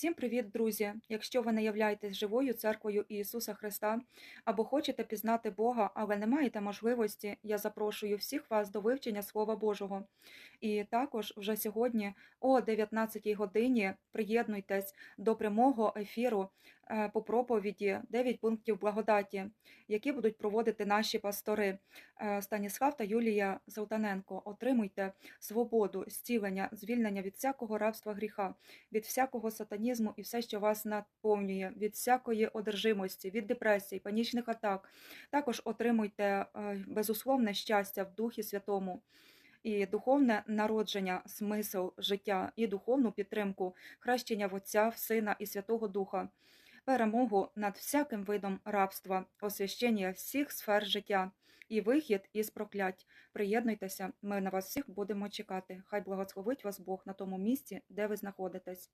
Всім привіт, друзі! Якщо ви не являєтесь живою церквою Ісуса Христа або хочете пізнати Бога, але не маєте можливості, я запрошую всіх вас до вивчення Слова Божого. І також вже сьогодні о 19 годині приєднуйтесь до прямого ефіру е, по проповіді 9 пунктів благодаті, які будуть проводити наші пастори е, Станіслав та Юлія Золтаненко. Отримуйте свободу, зцілення, звільнення від всякого рабства гріха від всякого сатанізму і все, що вас наповнює, від всякої одержимості, від депресії, панічних атак. Також отримуйте е, безусловне щастя в Духі Святому. І духовне народження, смисл життя, і духовну підтримку, хрещення в Отця, в Сина і Святого Духа, перемогу над всяким видом рабства, освящення всіх сфер життя і вихід із проклять. Приєднуйтеся, ми на вас всіх будемо чекати. Хай благословить вас Бог на тому місці, де ви знаходитесь.